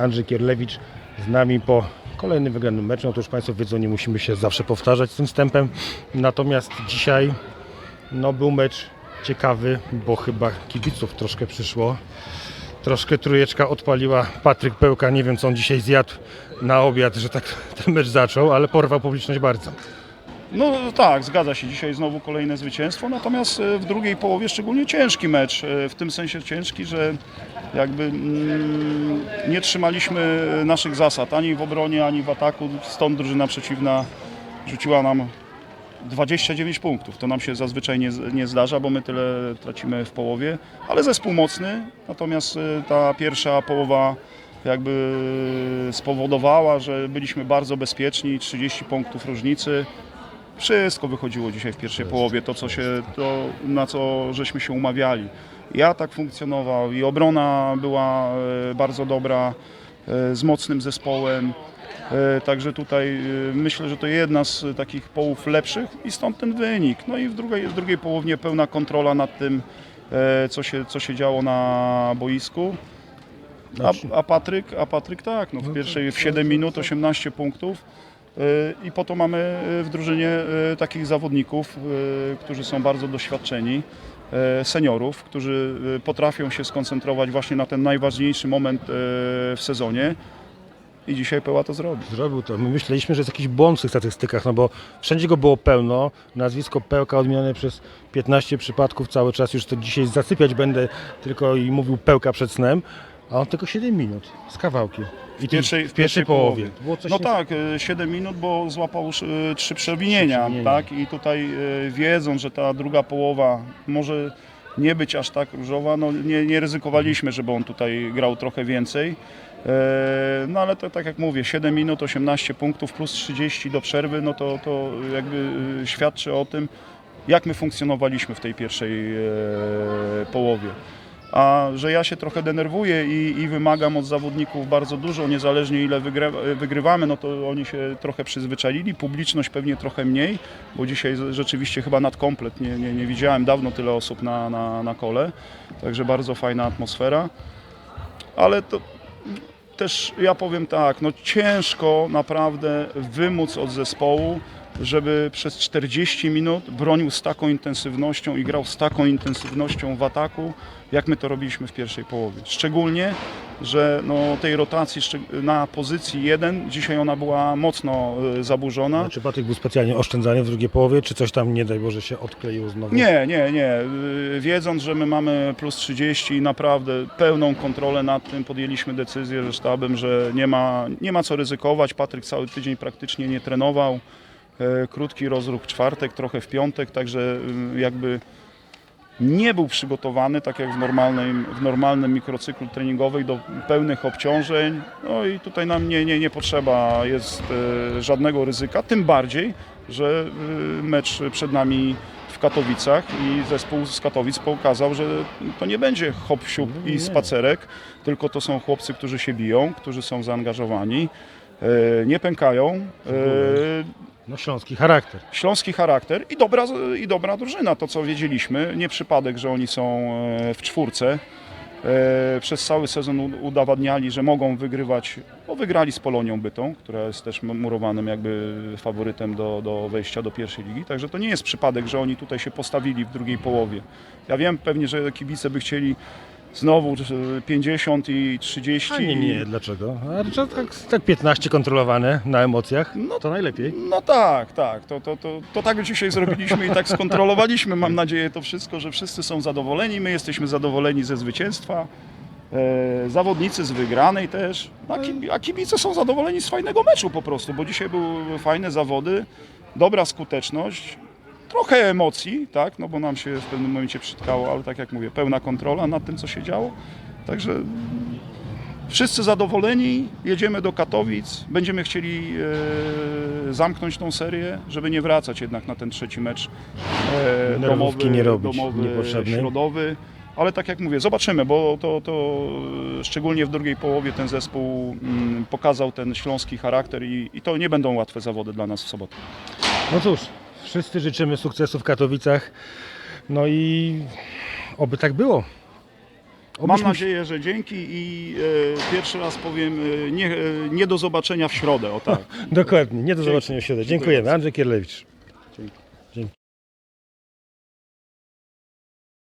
Andrzej Kierlewicz z nami po kolejnym wygranym meczu. No to już Państwo wiedzą, nie musimy się zawsze powtarzać z tym wstępem. Natomiast dzisiaj no, był mecz ciekawy, bo chyba kibiców troszkę przyszło. Troszkę trójeczka odpaliła Patryk Pełka. Nie wiem, co on dzisiaj zjadł na obiad, że tak ten mecz zaczął, ale porwał publiczność bardzo. No tak, zgadza się. Dzisiaj znowu kolejne zwycięstwo, natomiast e, w drugiej połowie szczególnie ciężki mecz. e, W tym sensie ciężki, że jakby mm, nie trzymaliśmy naszych zasad ani w obronie, ani w ataku. Stąd drużyna przeciwna rzuciła nam 29 punktów. To nam się zazwyczaj nie, nie zdarza, bo my tyle tracimy w połowie, ale zespół mocny. Natomiast e, ta pierwsza połowa jakby spowodowała, że byliśmy bardzo bezpieczni, 30 punktów różnicy. Wszystko wychodziło dzisiaj w pierwszej połowie, to, co się, to na co żeśmy się umawiali. Ja tak funkcjonował i obrona była e, bardzo dobra, e, z mocnym zespołem. E, Także tutaj myślę, że to jedna z takich połów lepszych i stąd ten wynik. No i w drugiej, w drugiej połowie pełna kontrola nad tym, co się, co się działo na boisku. A, a, Patryk, a Patryk tak, no w pierwszej w 7 minut 18 punktów. Y, I po to mamy y, w drużynie y, takich zawodników, którzy są bardzo doświadczeni, seniorów, którzy potrafią się skoncentrować właśnie na ten najważniejszy moment w sezonie. I dzisiaj Peła to zrobi. Zrobił to. My myśleliśmy, że jest jakiś błąd w tych statystykach, no bo wszędzie go było pełno. Nazwisko Pełka odmienione przez 15 przypadków cały czas. Już to dzisiaj zasypiać będę tylko i mówił Pełka przed snem. A on tylko 7 minut z kawałkiem. W pierwszej, w pierwszej połowie. No nie- tak, y, 7 minut, bo złapał już, y, trzy przewinienia, przewinienia. tak? I tutaj y, wiedząc, że ta druga połowa może nie być aż tak różowa, no nie, nie ryzykowaliśmy, żeby on tutaj grał trochę więcej. E, No ale to tak jak mówię, 7 minut, 18 punktów plus 30 do przerwy, no to, to jakby świadczy o tym, jak my funkcjonowaliśmy w tej pierwszej e, połowie. A że ja się trochę denerwuję i, i wymagam od zawodników bardzo dużo, niezależnie ile wygry, wygrywamy, no to oni się trochę przyzwyczaili, publiczność pewnie trochę mniej, bo dzisiaj rzeczywiście chyba nadkomplet, nie, nie, nie widziałem dawno tyle osób na, na, na kole, także bardzo fajna atmosfera, ale to też ja powiem tak, no ciężko naprawdę wymóc od zespołu, żeby przez 40 minut bronił z taką intensywnością i grał z taką intensywnością w ataku, jak my to robiliśmy w pierwszej połowie. Szczególnie, że no, tej rotacji na pozycji 1 dzisiaj ona była mocno y, zaburzona. Czy Patryk był specjalnie oszczędzany w drugiej połowie, czy coś tam, nie daj Boże, się odkleiło znowu? Nie, nie, nie. Y, Wiedząc, że my mamy plus 30 i naprawdę pełną kontrolę nad tym, podjęliśmy decyzję ze sztabem, że nie ma, nie ma co ryzykować. Patryk cały tydzień praktycznie nie trenował. E, Krótki rozruch czwartek, trochę w piątek, także y, jakby nie był przygotowany, tak jak w normalnym, w normalnym mikrocyklu treningowym, do pełnych obciążeń. No i tutaj nam nie, nie, nie potrzeba jest e, żadnego ryzyka, tym bardziej, że e, mecz przed nami w Katowicach i zespół z Katowic pokazał, że to nie będzie hop siup i spacerek, tylko to są chłopcy, którzy się biją, którzy są zaangażowani, e, nie pękają. No śląski charakter. Śląski charakter i dobra, i dobra drużyna, to co wiedzieliśmy. Nie przypadek, że oni są e, w czwórce. E, Przez cały sezon udowadniali, że mogą wygrywać, bo wygrali z Polonią Bytą, która jest też murowanym jakby faworytem do, do wejścia do pierwszej ligi. Także to nie jest przypadek, że oni tutaj się postawili w drugiej połowie. Ja wiem pewnie, że kibice by chcieli znowu e, 50 i 30. A nie, nie, dlaczego? A tak, tak 15 kontrolowane na emocjach, no to najlepiej. No tak, tak. To, to, to, to tak dzisiaj zrobiliśmy i tak skontrolowaliśmy. Mam nadzieję to wszystko, że wszyscy są zadowoleni. My jesteśmy zadowoleni ze zwycięstwa. E, zawodnicy z wygranej też. A, kibi- a kibice są zadowoleni z fajnego meczu po prostu, bo dzisiaj były fajne zawody, dobra skuteczność. Trochę emocji, tak, no bo nam się w pewnym momencie przytkało, ale tak jak mówię, pełna kontrola nad tym, co się działo. Także Wszyscy zadowoleni, jedziemy do Katowic, będziemy chcieli e, zamknąć tą serię, żeby nie wracać jednak na ten trzeci mecz e, Nerwówki domowy, nie robić domowy niepotrzebnej. środowy. Ale tak jak mówię, zobaczymy, bo to, to szczególnie w drugiej połowie ten zespół mm, pokazał ten śląski charakter i, i to nie będą łatwe zawody dla nas w sobotę. No cóż, wszyscy życzymy sukcesu w Katowicach. No i oby tak było. Mam Obyśmy- nadzieję, że dzięki i e, pierwszy raz powiem e, nie, e, nie do zobaczenia w środę, o tak. Dokładnie, nie do zobaczenia w środę. Dziękujemy. Andrzej Kierlewicz.